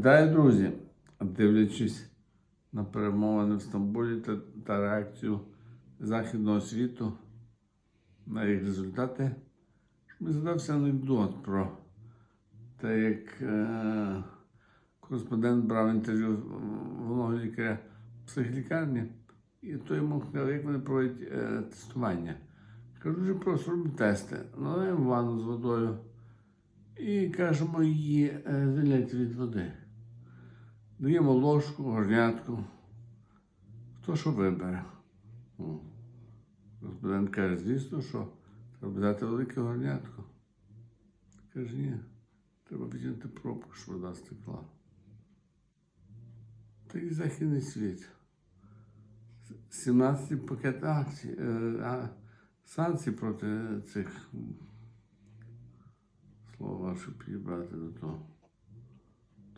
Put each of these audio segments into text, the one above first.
Вітаю, друзі! Дивлячись на перемовини в Стамбулі та, та реакцію Західного світу на їх результати, мені згадався анекдот про те, як е, кореспондент брав інтерв'ю в головного лікаря психлікарні, і той йому сказав, як вони проводять е, тестування. Кажу, дуже просто робимо тести. Наливаємо ванну з водою і кажемо її е, звільняйте від води. Даємо ложку, горнятку. Хто що вибере? Господин каже, звісно, що треба дати велике горнятко. Каже, ні, треба візьмати пробку, щоб вода стекла. Такий західний світ. 17 пакет акцій, е, а, санкцій проти цих слова, щоб підібрати до того.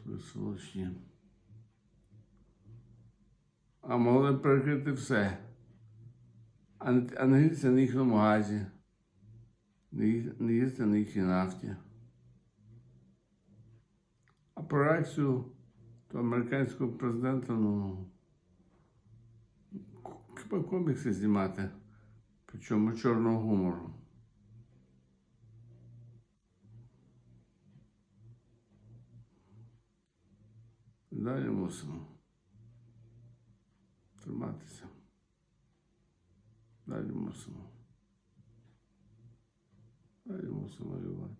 Тої сволочні. А могли б перекрити все. А не, а не їздити на їхньому газі, не, на їхній нафті. А про реакцію до американського президента, ну, комікси знімати, причому чорного гумору. Далі мусимо триматися. Далі мусимо. Далі мусимо воювати.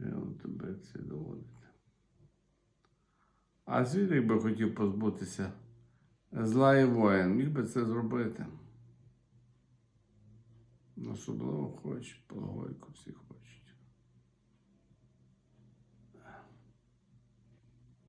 І он тебе це доводить. А світ, якби хотів позбутися зла і воїн, міг би це зробити. Особливо хоче, Пологойко всі хочуть.